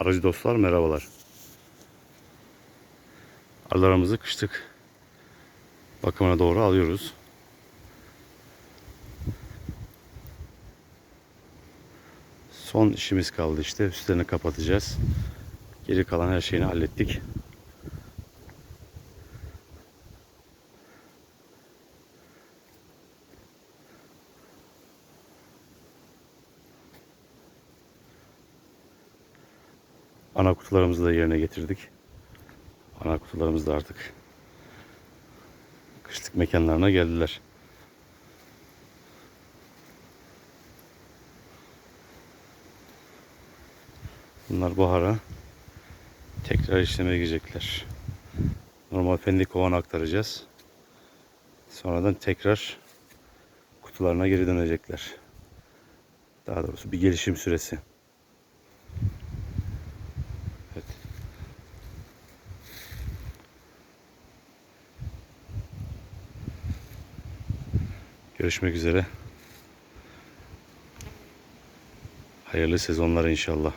Aracı dostlar merhabalar. Arılarımızı kışlık bakımına doğru alıyoruz. Son işimiz kaldı işte. Üstlerini kapatacağız. Geri kalan her şeyini hallettik. Ana kutularımızı da yerine getirdik. Ana kutularımız da artık kışlık mekanlarına geldiler. Bunlar bahara tekrar işleme girecekler. Normal fendi kovana aktaracağız. Sonradan tekrar kutularına geri dönecekler. Daha doğrusu bir gelişim süresi. Evet. Görüşmek üzere. Hayırlı sezonlar inşallah.